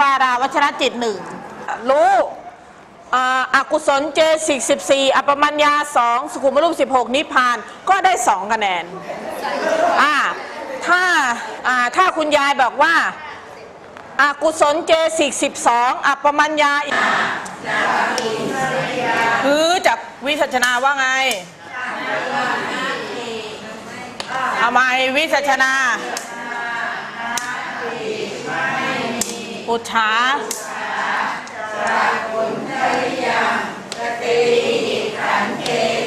ปาราวัชรจิตหนึ่งรู้อ่ากุศลเจสิกสิบสี่อัปมัญญาสองสุขุมรูปสิบหกนิพพานก็ได้สองคะแนนอ่าถ้าอ่าถ้าคุณยายบอกว่าอากุศลเจสิกสิบสองอัปมัญญาคือจากวิสัชนาว่าไงเอาไมวิสัชนา ปุจฉาปุจฉาสินท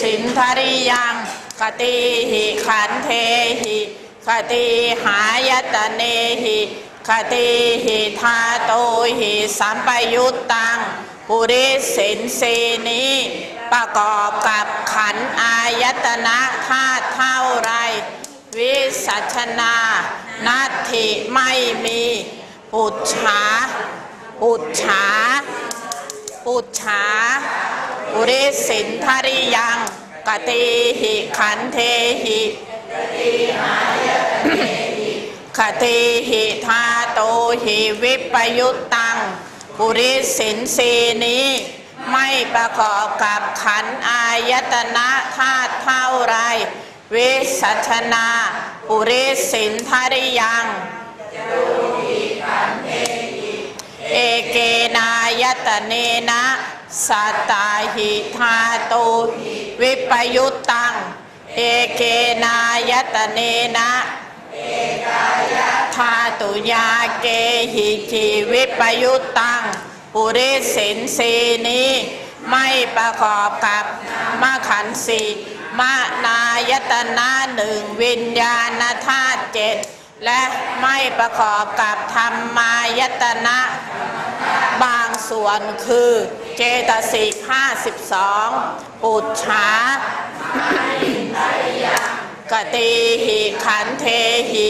สินธริยังกติหิขันเทหิกติหายตเนหิกติหิธาโตหิสัมปยุตตังปุริสินสีนี้ ประกอบกับขันอายตนะธาตุเท่าไร วิสัชนานัตถิไม่มีปุจฉาปุจฉา ปุจฉาปุริสินทริยังกติหิขันเทหิคติหิธาโตหิวิปยุตตังปุริสินสีนี้ ไม่ประกอบกับขันอายตนะธาตุเท่าไร วิสัชนาปุริสินทริยัง เอเกนา ยตเนนะสัตาหิธาโตวิปยุตตัง เอเกนายตเนนะธาตุยาเกหิทิวิปยุตตัง ปุริสินสีนี้ไม่ประกอบกับมขันสีมานายตนะหนึ่งวิญญาณธาตุเจ็ด และไม่ประกอบกับธรรมายตนะ บางส่วนคือเจตสิกห้าสิบสองปุจฉากติหิขันเทหิ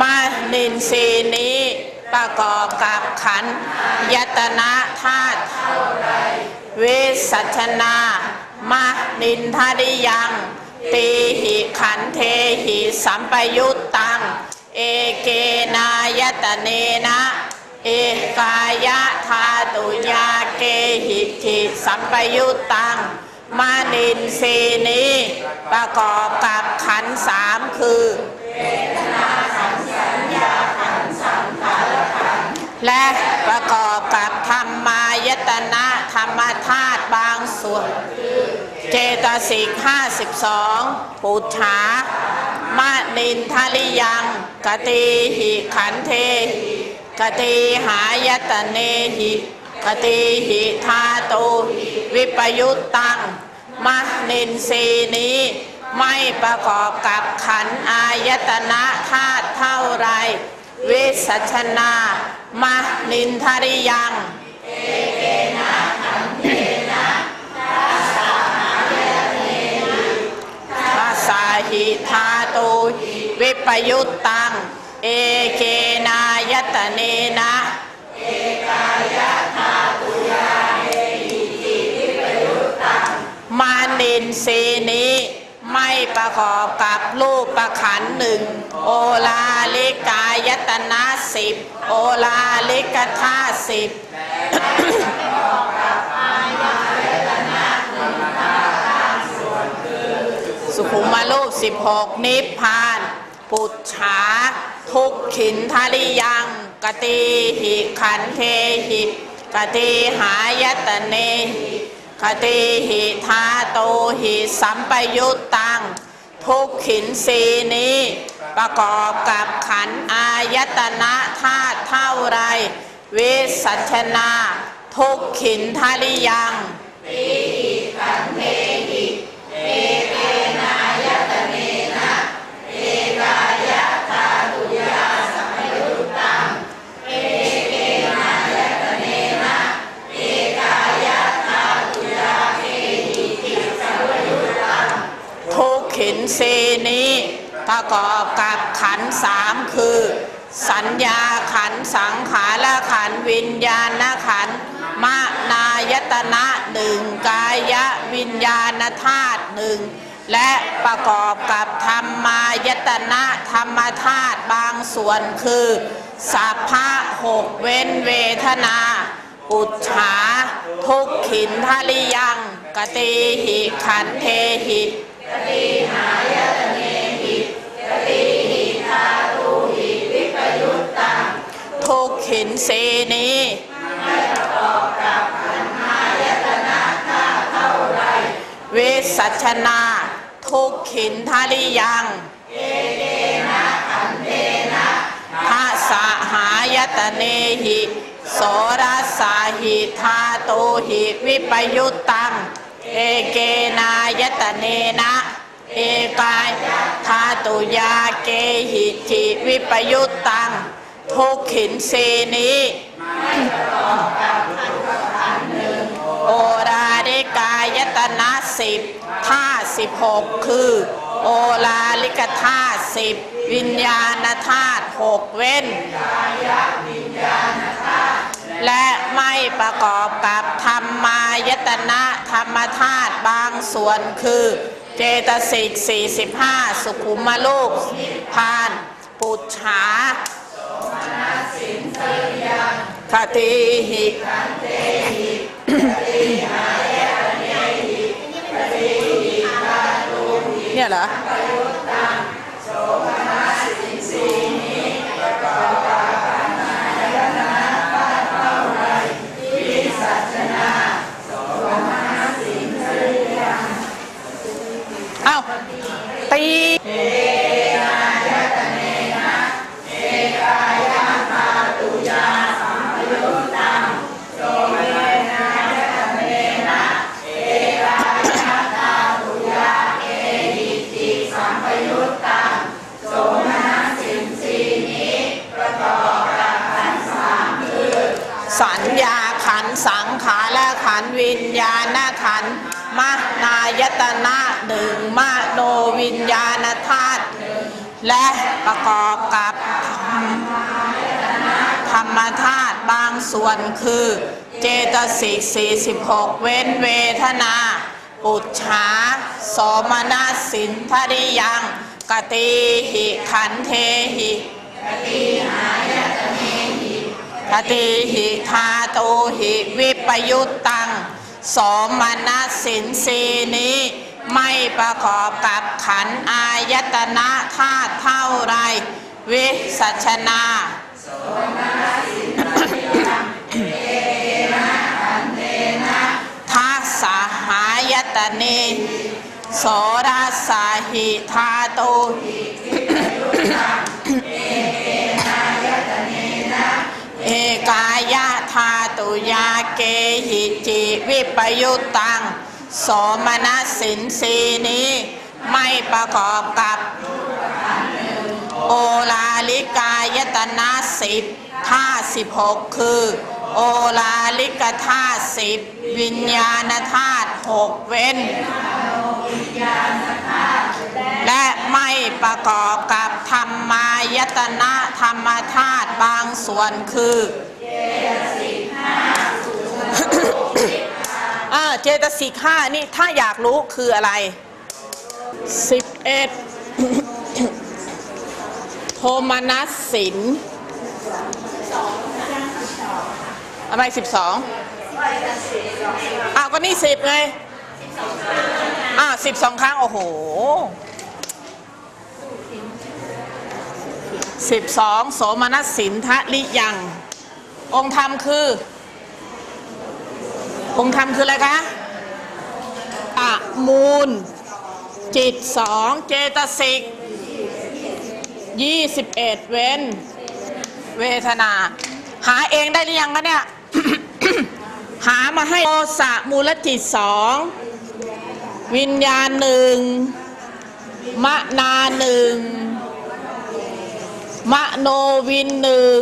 มานินทรีนี้ประกอบกับขันยตนะธาตุ วสัชนามานินทาริยัง ตีหิขันเทหิสัมปยุตตัง เอเกนายตเนนะ เอกายะธาตุยาเกหิทิสัมปยุตตังมานินทรีนี้ ประกอบกับขันสามคือเทตนาสัญญาขันสามภารกันและประกอบกับธรรมายตนะธรรมธาตุบาง ส่วน เจตสิกห้าสิบสองปุจฉามานินทริยังกติหิขันเทหิกติหายตเนหิกติหิธาโตวิปยุตตังมานินสีนี้ไม่ประกอบกับขันอายตนะธาตุเท่าไรวิสัชนามานินทริยังอ ธาโตวิปยุตตัง เอเกนายตเนนะอิทายาทุยายเอีจีทิปยุตัง มานินสีนี้ไม่ประกอบกับรูปประขันหนึ่ง โอลาลิกายตนะสิบ โอลาลิกธาสิบ สุขุมารูปสิบหกนิพพาน ปุจฉาทุกขินทาริยังกติหิขันเทหิกติหายตเนหิกติหิทาโตหิสัมปยุตตัง ทุกขินสีนี้ ประกอบกับขันอายตนะธาตุเท่าไรวิสัชนา ทุกขินทาริยังทุ ประกอบกับขันสามคือ สัญญาขันสังขารขันวิญญาณขันมานายตนะหนึ่งกายวิญญาณธาตุหนึ่งและประกอบกับธรรมายตนะธรรมธาตุบางส่วนคือสัพพะหกเว้นเวทนาปุจฉาทุกขินทริยังกติหิขันเทหิกติหาย ทุกขินสีนี้วิสัชนา ทุกขินทาริยังทาสหายตเนหิโสรสาหิทาโตหิวิปยุตตัง เอเกนายตเนนะเอกายทาตุยาเกหิจิวิปยุตตัง ทุกขินสีนี้โอราริกายตนะสิบท่าสิบหกคือ โอลาลิกธาตุสิบวิญญาณธาตุหกเว้น และไม่ประกอบกับธรรมายตนะธรรมธาตุบางส่วนคือ เจตสิก45 สุขุมลูกพาน ปุจฉา คติหิเนี่ยเหรอ เอ้าตีสัญญาขันสังขารขันวิญญาณขันธ์มนายตนะหนึ่งมโนวิญญาณธาตุและประกอบกับธรรมธาตุบางส่วนคือ เจตสิก46 เว้นเวทนา ปุจฉาสมนัสสินทริยังกติหิขันเทหิคติหิทาโตหิวิปยุตตังสมนัสสินสีนี้ไม่ประกอบกับขันอายตนะธาตุเท่าไร วิสัชนาทั ยตเนโสราสาหิทาตหิเอกายะธาตุยาเกหิจิวิปยุตตังโสมนัสสินสีนี้ไม่ประกอบกับโอลาลิกายตนะสิบท่าสิบหกคือ โอลาลิกธาตุสิบวิญญาณธาตุหกเว้น และไม่ประกอบกับธรรมายตนะธรรมธาตุบางส่วนคืออ่าเจตสิกห้านี่ถ้าอยากรู้คืออะไรสิบเอ็ดโทมนัสสิน อะไรสิบสองอ้าวก็นี่สิบไงอ่าสิบสองครั้ง โอ้โหสิบสองโสมนัสสินทะลิยัง องค์ธรรมคือ องค์ธรรมคืออะไรคะอะมูล จิตสองเจตสิกยี่สิบเอ็ดเว้น เวทนา หาเองได้หรือยังคะเนี่ย หามาให้โทสะมูลจิตสองวิญญาณหนึ่งมะนาหนึ่งมะโนวินหนึ่ง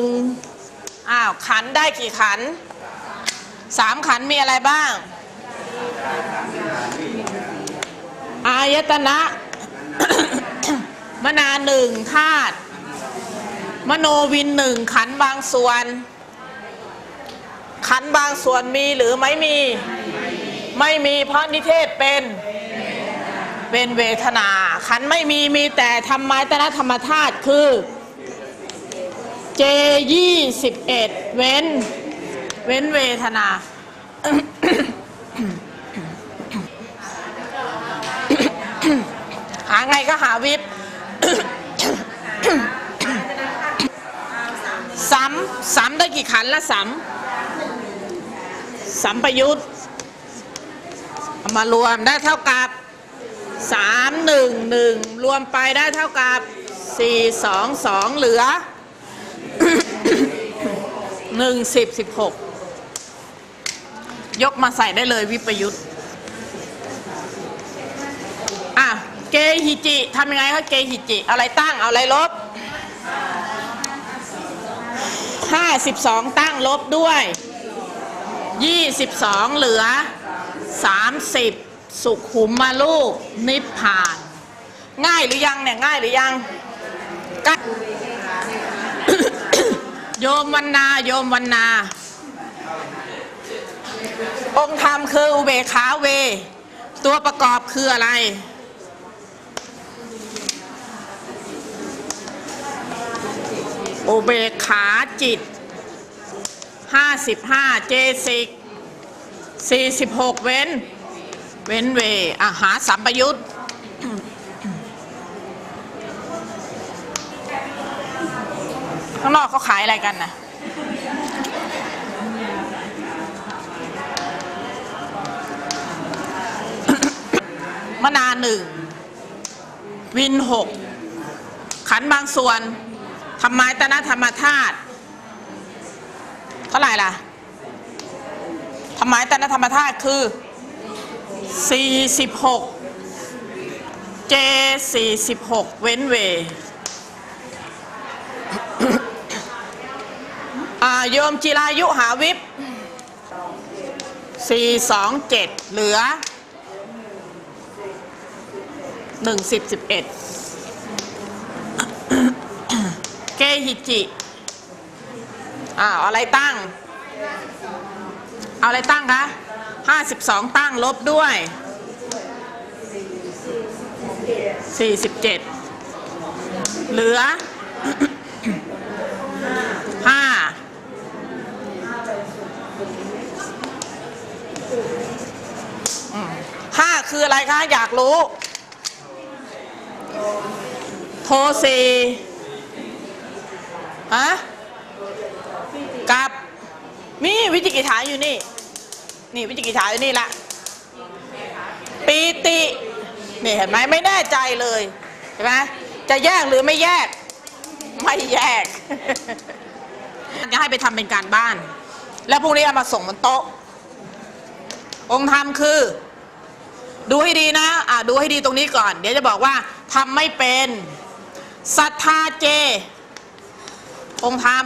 อ้าวขันได้กี่ขันสามขันมีอะไรบ้าง อายตนะ มนาหนึ่งธาตุมโนวินหนึ่งขันบางส่วน ขันบางส่วนมีหรือไม่มี ไม่มีเพราะนิเทศเป็นเป็นเวทนา ขันไม่มีมีแต่ธรรมายตนะธรรมธาตุคือ เจยี่สิบเอ็ดเว้น เว้นเวทนาหาไงก็หาวิบซ้ำซ้ำได้กี่ขันละซ้ำ สัมปยุทธ์มารวมได้เท่ากับสามหนึ่งหนึ่งรวมไปได้เท่ากับสี่สองสองเหลือหนึ่งสิบสิบหกยกมาใส่ได้เลยวิปยุทธ์อะ เกฮิจิทำยังไงคะเกฮิจิ เอาอะไรตั้ง เอาอะไรลบห้าสิบสองตั้งลบด้วย ยี่สิบสองเหลือสามสิบสุขุมมาลูก นิพพาน ง่ายหรือยังเนี่ย ง่ายหรือยังก็โยมวันนา โยมวันนา องค์ธรรมคืออุเบกขาเว ตัวประกอบคืออะไรอุเบกขาจิต 55เจสิก46เว้น เว้นเวอาหาสัมปยุตข้างนอกเขาขายอะไรกันนะมะนาหนึ่ง วินหก ขันบางส่วน ธรรมายตนะธรรมธาตุ เท่าไหร่ล่ะธรรมายตนธรรมธาตุคือ 46เจ46 เว้นเวโยมจิรายุหาวิบ427 เหลือ 1 10 11 เกฮิจิ อ่าอะไรตั้ง เอาอะไรตั้งคะ52ตั้งลบด้วย47เจ็ดเหลือ5ห้าคืออะไรคะ อยากรู้ โทสี่ฮะ กับ มีวิจิกิจฐานอยู่นี่ นี่วิจิกิจฐานอยู่นี่ละปีตินี่เห็นไหมไม่แน่ใจเลยเห็นไหมจะแยกหรือไม่แยก ไม่แยกจะให้ไปทำเป็นการบ้าน แล้วพรุ่งนี้เอามาส่งบนโต๊ะ องค์ธรรมคือ ดูให้ดีนะ อ่าดูให้ดีตรงนี้ก่อน เดี๋ยวจะบอกว่าทำไม่เป็นศรัทธาเจ องค์ธรรม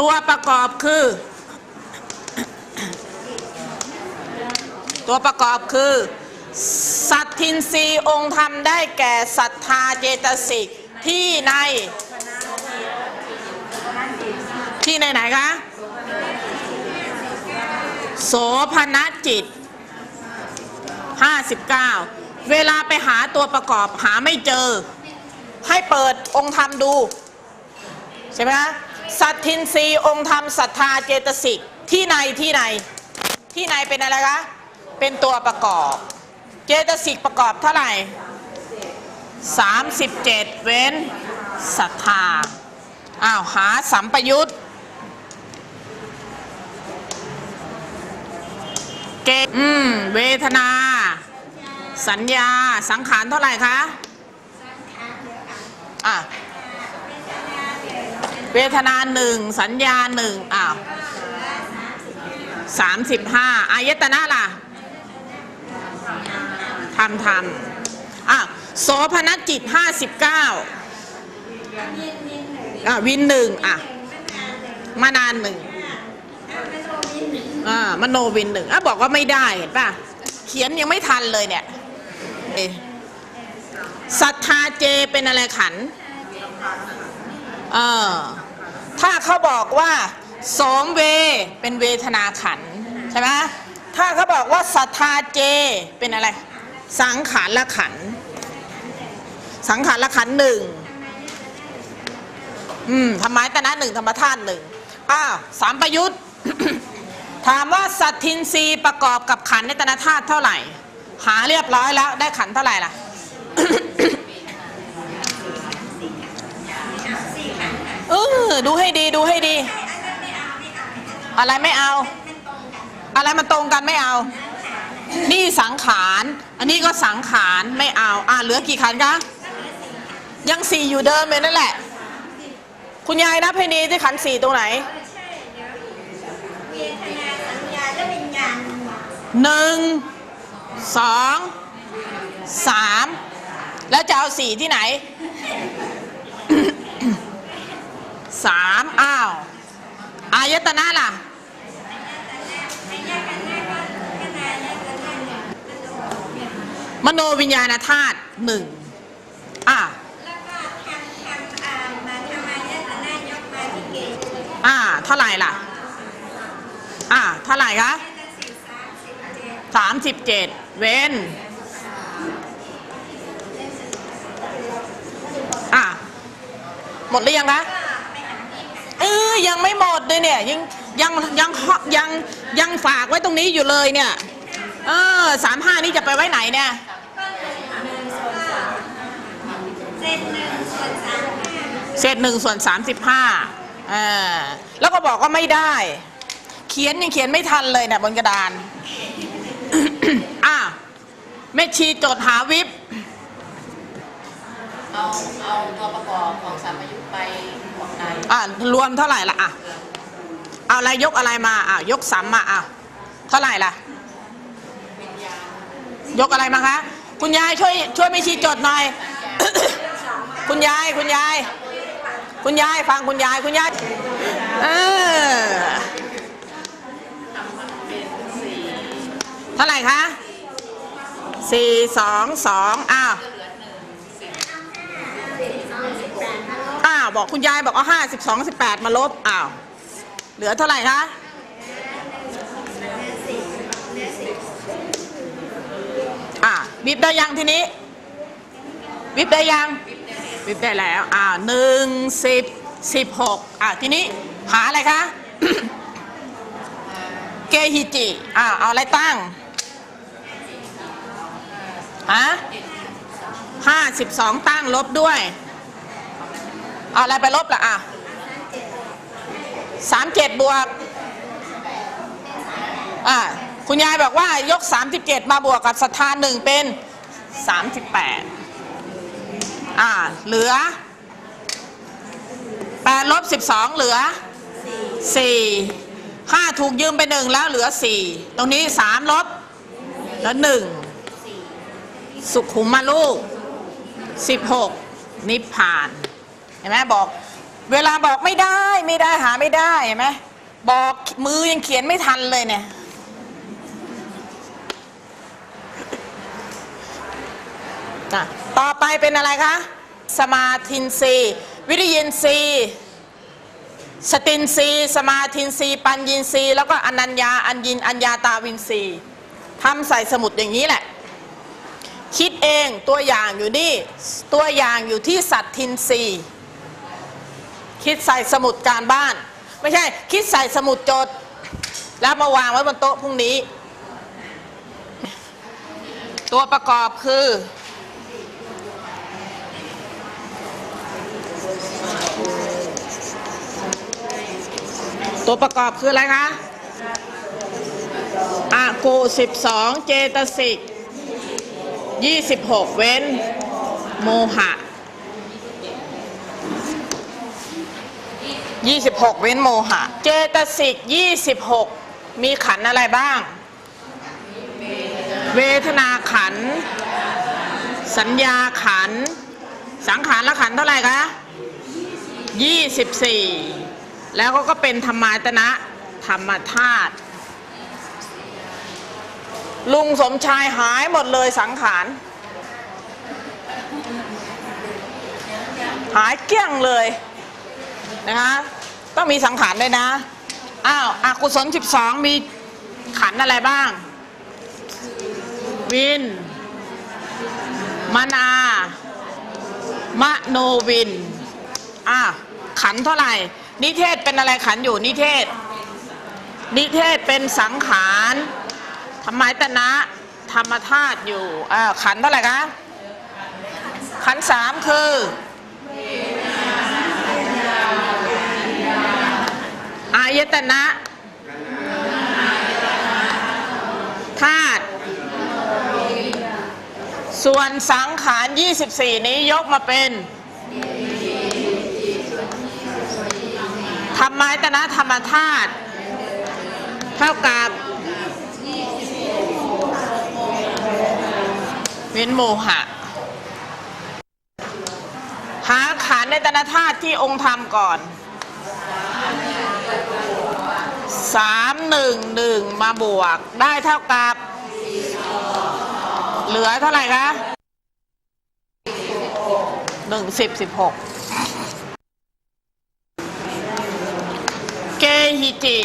ตัวประกอบคือ ตัวประกอบคือ สัตทินรีองค์ธรรมได้แก่ศรัทธาเจตสิกที่ใน ที่ในไหนคะโสภณจิต 59 เวลาไปหาตัวประกอบหาไม่เจอ ให้เปิดองค์ธรรมดู ใช่ไหมคะ สัตทินรีองค์ธรรมศรัทธาเจตสิกที่ในที่ในที่ในเป็นอะไรคะ เป็นตัวประกอบเเจตสิกประกอบเท่าไหร่สามสิบเจ็ดเว้นศรัทธาอ้าวหาสัมปยุตเกอืมเวทนา สัญญาสังขารเท่าไหร่คะอะ เวทนาหนึ่งสัญญาหนึ่งอ้าวสามสิบห้าอายตนะล่ะทำทำอะโสพนจิตห้าสิบเก้าอะวินหนึ่งอะมานานหนึ่งอ่ามโนวินหนึ่งอะบอกว่าไม่ได้เห็นป่ะ เขียนยังไม่ทันเลยเนี่ยเอศรัทธาเจเป็นอะไรขัน เออถ้าเขาบอกว่าสมเวเป็นเวทนาขันใช่ไหมถ้าเขาบอกว่าศรัทธาเจเป็นอะไร สังขารละขัน สังขารละขันหนึ่งอืมธรรมายตนะหนึ่งธรรมธาตุหนึ่งอ้าวสามประยุทธ์ ถามว่าสัตทินรีประกอบกับขันในตนะธาตุเท่าไหร่ หาเรียบร้อยแล้วได้ขันเท่าไหร่ล่ะ เออดูให้ดีดูให้ดี อะไรไม่เอา อะไรมันตรงกันไม่เอา นี่สังขาร อันนี้ก็สังขารไม่เอา อ่าเหลือกี่ขันคะยังสี่อยู่เดิมเลยนั่นแหละ คุณยายนับให้ดีที่ขันสี่ตรงไหนหนึ่งสองสามแล้วจะเอาสี่ที่ไหน สามอ้าวอายตนะล่ะมโนวิญญาณธาตุหนึ่งอะอ่าเท่าไหร่ล่ะ อ่าเท่าไหร่คะสามสิบเจ็ดเว้นอะหมดหรือยังคะ ยังไม่หมดเลยเนี่ย ยังยังยังยังยังฝากไว้ตรงนี้อยู่เลยเนี่ย เออสามห้านี่จะไปไว้ไหนเนี่ยเส้นหนึ่งส่วนสามห้าเศษหนึ่งส่วนสามสิบห้าเออแล้วก็บอกว่าไม่ได้ เขียนยังเขียนไม่ทันเลยเนี่ยบนกระดานอะแม่ชีจดหาวิบเอาเอาตัวประกอบของสัมปยุตไป อกในอะรวมเท่าไหร่ละอะเอาอะไรยกอะไรมาอะยกสัมมาอะเท่าไหร่ล่ะ ยกอะไรมาคะคุณยายช่วยช่วยไม่ชี้จดหน่อย คุณยายคุณยาย คุณยายฟังคุณยายคุณยายเออเท่าไหร่คะสี่สองสองอ้าว บอกคุณยายบอกเอาห้าสิบสองสิบแปดมาลบอ้าวเหลือเท่าไหร่คะอะวิบได้ยังทีนี้ วิบได้ยัง วิบได้แล้วอ่าหนึ่งสิบสิบหกอะทีนี้หาอะไรคะเกฮิจิอ่าเอาอะไรตั้งฮะห้าสิบสองตั้งลบด้วย เอาอะไรไปลบล่ะอะสามเจ็ดบวกอ่าคุณยายบอกว่ายก 37 มาบวกกับศรัทธาหนึ่งเป็น 38 อ่า เหลือ8ลบ12 เหลือ 4 5 ถูกยืมไปหนึ่งแล้วเหลือ 4 ตรงนี้ 3 ลบ แล้ว 1 สุขุมมาลูก 16 นิพพาน เห็นไหมบอก เวลาบอกไม่ได้ไม่ได้หาไม่ได้เห็นไหมบอกมือยังเขียนไม่ทันเลยเนี่ยอะต่อไปเป็นอะไรคะ สมาธินรีวิริยินรีสตินรีสมาธินรีปัญญินรีแล้วก็อนัญญาอัญญินอัญญาตาวินรีทำใส่สมุดอย่างนี้แหละ คิดเองตัวอย่างอยู่นี่ ตัวอย่างอยู่ที่สัตทินรี คิดใส่สมุดการบ้าน ไม่ใช่ คิดใส่สมุดจด แล้วมาวางไว้บนโต๊ะพรุ่งนี้ ตัวประกอบคือ ตัวประกอบคืออะไรคะอากู12เจตสิก26เว้น โมหะ 26 เว้นโมหะ เจตสิก 26 มีขันอะไรบ้าง เวทนาขัน สัญญาขัน สังขารละขันเท่าไหร่คะ 24 แล้วก็ก็เป็นธรรมายตนะธรรมธาตุลุงสมชายหายหมดเลยสังขาร หายเกลี้ยงเลย นะคะ ต้องมีสังขารด้วยนะ อ้าวอากุศล12มีขันอะไรบ้าง วิน มนามโนวิน อะขันเท่าไหร่ นิเทศเป็นอะไรขันอยู่นิเทศ นิเทศเป็นสังขารธรรมายตนะธรรมธาตุอยู่ อ่า ขันเท่าไหร่คะ ขันสามคือ อายตนะธาตุส่วนสังขาร 24 นี้ยกมาเป็นธรรมายตนะธรรมธาตุเท่ากับเว้นโมหะ หาขันในตนธาตุที่องค์ธรรมก่อน สามหนึ่งหนึ่งมาบวกได้เท่ากับ เหลือเท่าไหร่คะหนึ่งสิบสิบหกเกฮิจิ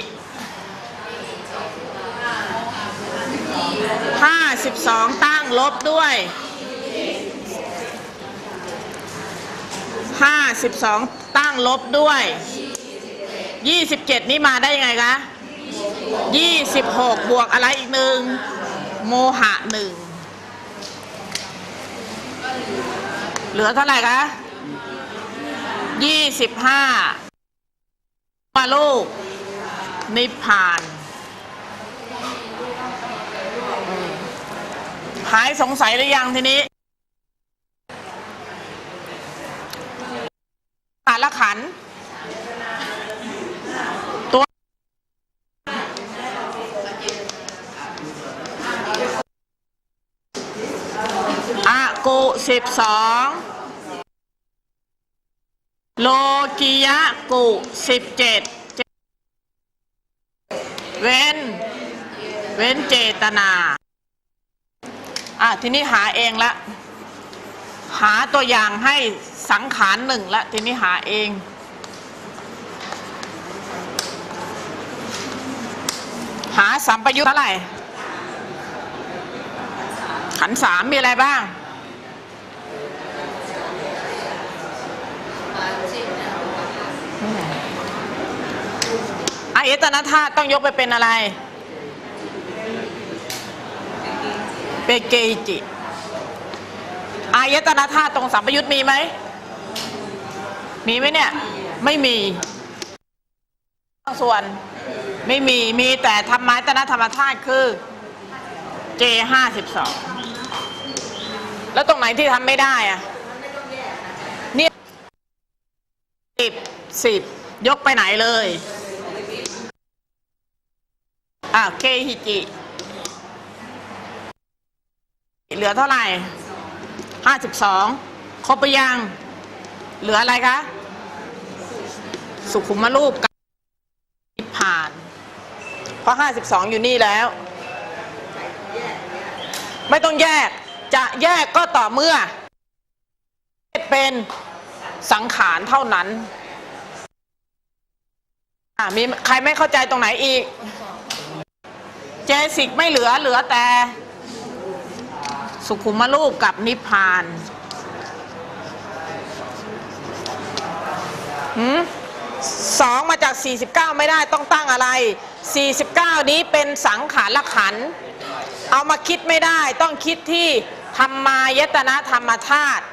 ห้าสิบสองตั้งลบด้วยห้าสิบสองตั้งลบด้วยยี่สิบเจ็ดนี่มาได้ยังไงคะ ยี่สิบหกบวกอะไรอีกหนึ่งโมหะหนึ่งเหลือเท่าไหร่คะยี่สิบห้ามาลูก นิพพาน หายสงสัยหรือยังทีนี้ขันธ์ละขันธ์ อากุ สิบสองโลกิยะกุสิบเจ็ดเว้น เว้นเจตนา อะ ทีนี้หาเองละ หาตัวอย่างให้สังขารหนึ่งละ ทีนี้หาเองหาสัมปยุทธ์เท่าไหร่ขันสามมีอะไรบ้าง อายตนะธาตุต้องยกไปเป็นอะไร เป็นเกจิอายตนะธาตุตรงสัมปยุทธ์มีไหม มีไหมเนี่ย ไม่มีส่วนไม่มี มีแต่ธรรมายตนะธรรมธาตุคือเจห้าสิบสองแล้วตรงไหนที่ทำไม่ได้อะเนี่ยสิบสิบยกไปไหนเลย อะเคฮิจิ เหลือเท่าไหร่ห้าสิบสองครบไปยัง เหลืออะไรคะ สุขุมรูปกับนิพพาน เพราะห้าสิบสองอยู่นี่แล้ว ไม่ต้องแยก จะแยกก็ต่อเมื่อ เป็นสังขารเท่านั้นอะมีใครไม่เข้าใจตรงไหนอีก เจสิกไม่เหลือเหลือแต่ สุขุมรูปกับนิพพานหืมสองมาจาก 49 ไม่ได้ต้องตั้งอะไร 49 นี้เป็นสังขารละขัน เอามาคิดไม่ได้ต้องคิดที่ธรรมายตนะธรรมธาตุ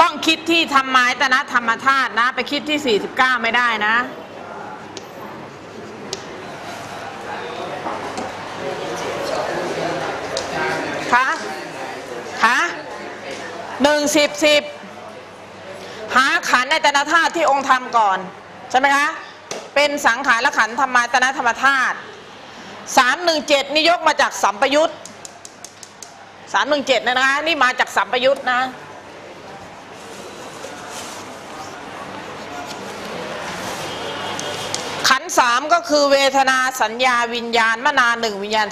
ต้องคิดที่ธรรมายตนะธรรมธาตุนะ ไปคิดที่ 49 ไม่ได้นะ คะคะหนึ่งสิบสิบหาขันในตนะธาตุที่องค์ทำก่อน ใช่ไหมคะ เป็นสังขารและขันธรรมาตนะธรรมธาตุสามหนึ่งเจ็ดนี่ยกมาจากสัมปยุตสามหนึ่งเจ็ดนะนะคะนี่มาจากสัมปยุตนะขันสามก็คือเวทนาสัญญาวิญญาณมนาหนึ่งวิญญาณ